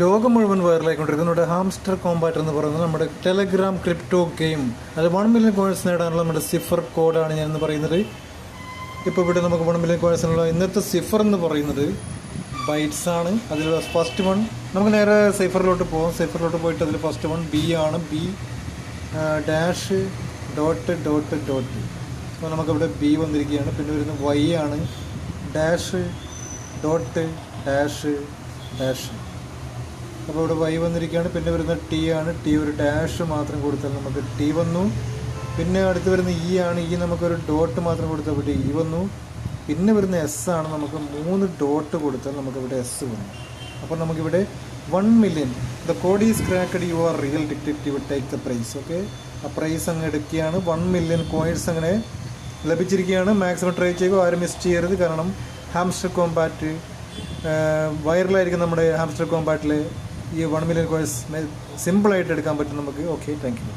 ലോകം മുഴുവൻ വൈറലായിക്കൊണ്ടിരിക്കുന്ന. നമ്മുടെ ഹാംസ്റ്റർ കോമ്പാറ്റ് എന്ന് പറയുന്നത് നമ്മുടെ ടെലഗ്രാം ക്രിപ്റ്റോ ഗെയിം അത് വൺ മില്യൺ കോയിൻസ് നേടാനുള്ള നമ്മുടെ സിഫർ കോഡാണ് ഞാൻ എന്ന് പറയുന്നത്. ഇപ്പോൾ ഇവിടെ നമുക്ക് വൺ മില്യൺ കോയിൻസിനുള്ള ഇന്നത്തെ സിഫർ എന്ന് പറയുന്നത് ബൈറ്റ്സ് ആണ്. അതിൽ ഫസ്റ്റ് വൺ നമുക്ക് നേരെ സൈഫറിലോട്ട് പോകാം സൈഫറിലോട്ട് പോയിട്ട് അതിൽ ഫസ്റ്റ് വൺ ബി ആണ്. B dash dot dot dot അപ്പോൾ നമുക്കിവിടെ ബി വന്നിരിക്കുകയാണ്. പിന്നെ വരുന്നത് വൈ ആണ്. ഡാഷ് ഡോട്ട് ഡാഷ് ഡാഷ് അപ്പോൾ ഇവിടെ വൈ വന്നിരിക്കുകയാണ്. പിന്നെ വരുന്ന ടി ആണ്. ടി ഒരു ഡാഷ് മാത്രം കൊടുത്താൽ നമുക്ക് ടി വന്നു. പിന്നെ അടുത്ത് വരുന്ന ഇ ആണ്. ഇ നമുക്കൊരു ഡോട്ട് മാത്രം കൊടുത്താൽ ഇ വന്നു. പിന്നെ വരുന്ന എസ് ആണ് നമുക്ക് മൂന്ന് ഡോട്ട് കൊടുത്താൽ നമുക്കിവിടെ എസ് വന്നു. അപ്പോൾ നമുക്കിവിടെ one million the code is cracked you are real detective take the prize okay ആ പ്രൈസ് അങ്ങ് എടുക്കുകയാണ്. വൺ മില്യൺ കോയിൻസ് അങ്ങനെ ലഭിച്ചിരിക്കുകയാണ്. മാക്സിമം ട്രൈ ചെയ്യുക. ആരും മിസ് ചെയ്യരുത്. കാരണം ഹാംസ്റ്റർ കോമ്പാറ്റ് വൈറലായിരിക്കും നമ്മുടെ ഹാംസ്റ്റർ കോമ്പാറ്റിൽ ഈ വൺ മില്യൺ കോയിൻസ് സിമ്പിളായിട്ട് എടുക്കാൻ പറ്റും നമുക്ക്. Okay thank you